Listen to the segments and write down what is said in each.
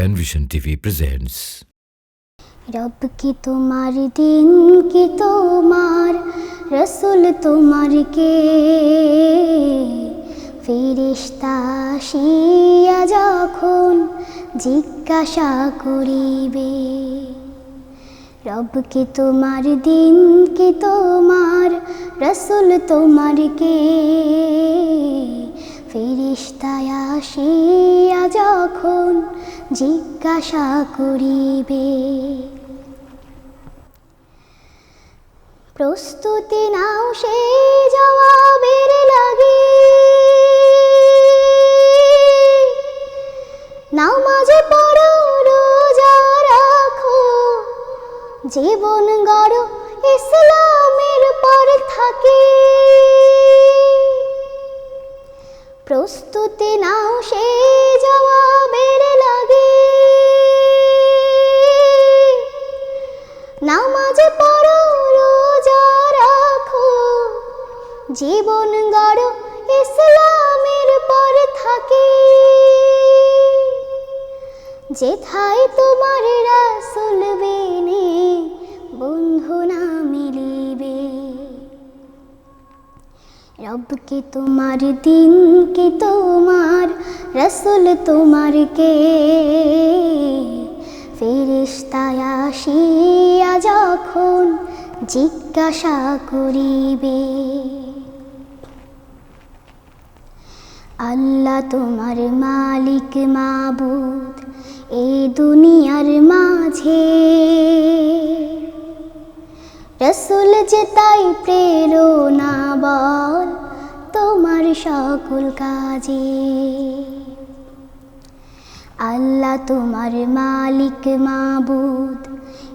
Penvision TV presents. রব কি তোমার দিন কি তোমার রসুল তোমার কে ফিরিস্তা আসিয়া যখন জিজ্ঞাসা করিবে রব কি তোমার দিন কি তোমার রসুল তোমার কে ফিরিস্তায় আসিয়া যখন জিজ্ঞাসা করিবে। প্রস্তুতি নাও সেই জবাবের লাগি। নাও মাঝে পড়ো, রোজা রাখো। জীবন গড়, ইসলামের পর থাকে। প্রস্তুতি নাও সেই জীবন গড়, ইসলামের পর থাকে। যেথায় তোমার রাসুল বেনে, বন্ধু না মিলিবে। রবকে তোমার দিন কি তোমার, রসুল তোমার কে? ফেরিস্তায় আসিয়া যখন জিজ্ঞাসা করিবে আল্লাহ তোমার মালিক মাবুদ এই দুনিয়ার মাঝে। রসুল যে তাই প্রেরণা বল তোমার সকল কাজে। আল্লাহ তোমার মালিক মাবুদ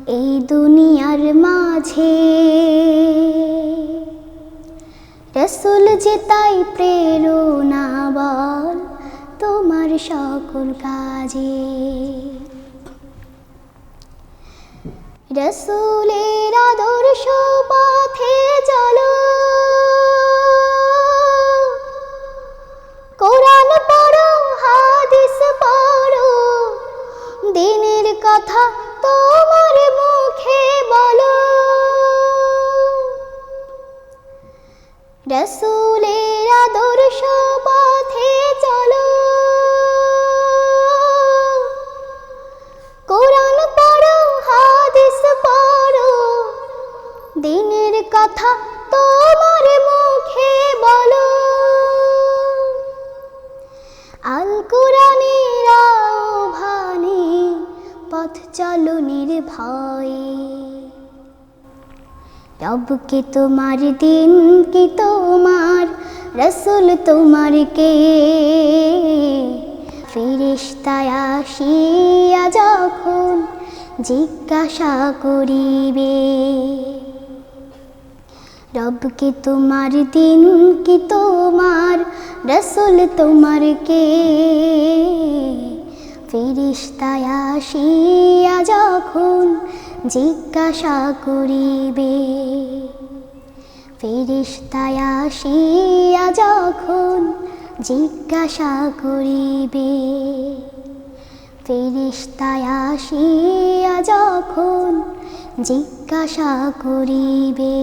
এই দুনিয়ার মাঝে। রসুল যে তাই প্রেরণা বল তোমার সকল কাজে। রসুলের আদর্শ পথে চলো। কোরআন পড়ো, হাদিস পড়ো, দিনের কথা রসুলের আদর্শ পথে চলো। কোরআন পড়ো, হাদিস পড়ো। দিনের কথা তোমার মুখে বলো। আল কোরআনের আহ্বানে পথ চলো নির্ভয়ে। রব কি তোমার দিন, কি তোমার রসুল তোমার কে? ফিরিস্তায় আসিয়া যখন জিজ্ঞাসা করিবে, রব কি তোমার দিন, কি তোমার রসুল তোমার কে? ফিরিস্তায় আসিয়া যখন জিজ্ঞাসা করিবে ফিরিস্তায় আসিয়া যখন জিজ্ঞাসা করিবে ফিরিস্তায় আসিয়া যখন জিজ্ঞাসা করিবে।